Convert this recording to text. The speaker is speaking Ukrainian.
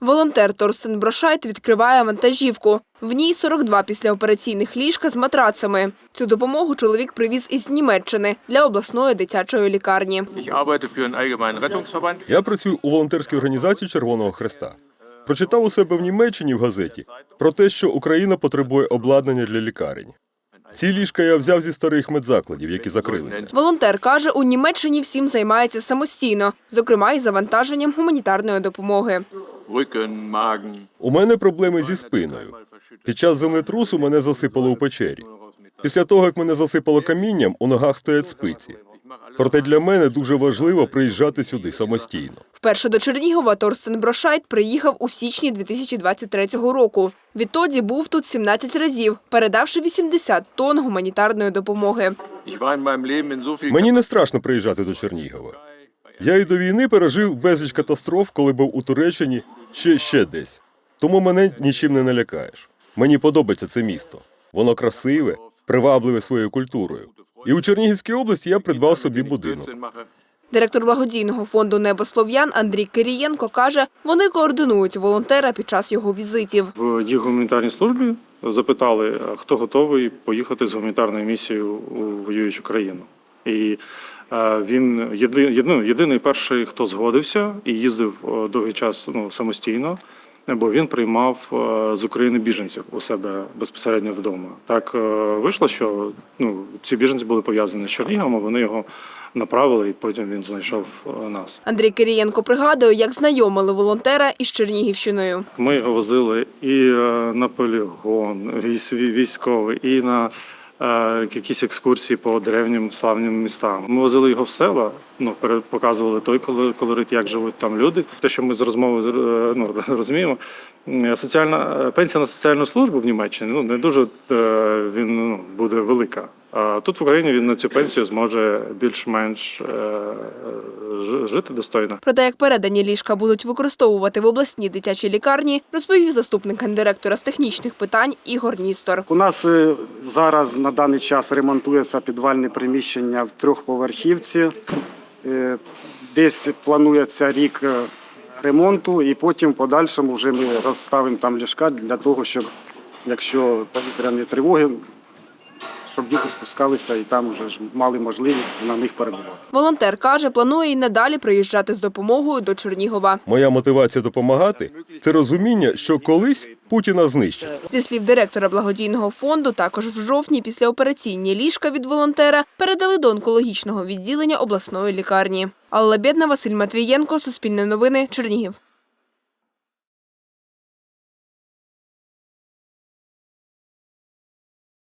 Волонтер Торстен Брошайт відкриває вантажівку. В ній 42 післяопераційних ліжка з матрацами. Цю допомогу чоловік привіз із Німеччини для обласної дитячої лікарні. Я працюю у волонтерській організації Червоного Хреста. Прочитав у себе в Німеччині в газеті про те, що Україна потребує обладнання для лікарень. Ці ліжка я взяв зі старих медзакладів, які закрилися. Волонтер каже, у Німеччині всім займається самостійно, зокрема із завантаженням гуманітарної допомоги. У мене проблеми зі спиною. Під час землетрусу мене засипало у печері. Після того, як мене засипало камінням, у ногах стоять спиці. Проте для мене дуже важливо приїжджати сюди самостійно. Вперше до Чернігова Торстен Брошайт приїхав у січні 2023 року. Відтоді був тут 17 разів, передавши 80 тонн гуманітарної допомоги. Мені не страшно приїжджати до Чернігова. Я і до війни пережив безліч катастроф, коли був у Туреччині ще ще десь. Тому мене нічим не налякаєш. Мені подобається це місто. Воно красиве, привабливе своєю культурою. І у Чернігівській області я придбав собі будинок. Директор благодійного фонду Небо Слов'ян Андрій Кирієнко каже, вони координують волонтера під час його візитів. В їх гуманітарній службі запитали, хто готовий поїхати з гуманітарною місією у воюючу країну. І він єди, єди- єдиний перший, хто згодився і їздив довгий час ну, самостійно, бо він приймав е, з України біженців у себе безпосередньо вдома. Так е, вийшло, що ну, ці біженці були пов'язані з Черніговом, а вони його направили, і потім він знайшов е, нас. Андрій Кирієнко пригадує, як знайомили волонтера із Чернігівщиною. Ми його возили і на полігон військ- військовий, і на якісь екскурсії по древнім славним містам. Ми возили його в села, ну показували той коло- колорит, як живуть там люди. Те, що ми з розмови з- е, ну, розуміємо, соціальна е, пенсія на соціальну службу в Німеччині ну не дуже е, він ну, буде велика. А тут в Україні він на цю пенсію зможе більш-менш е, ж- жити достойно. Про те, як передані ліжка будуть використовувати в обласній дитячій лікарні, розповів заступник гендиректора з технічних питань Ігор Ністор. У нас зараз на даний час ремонтується підвальне приміщення в трьохповерхівці. Е, Десь планується рік е, ремонту, і потім в подальшому вже ми розставимо там ліжка для того, щоб якщо повітряні тривоги, щоб діти спускалися і там вже ж мали можливість на них перебувати. Волонтер каже, планує й надалі приїжджати з допомогою до Чернігова. Моя мотивація допомагати це розуміння, що колись Путіна знищать. Зі слів директора благодійного фонду, також в жовтні післяопераційні ліжка від волонтера передали до онкологічного відділення обласної лікарні. Алла Бєдна, Василь Матвієнко, Суспільне новини, Чернігів.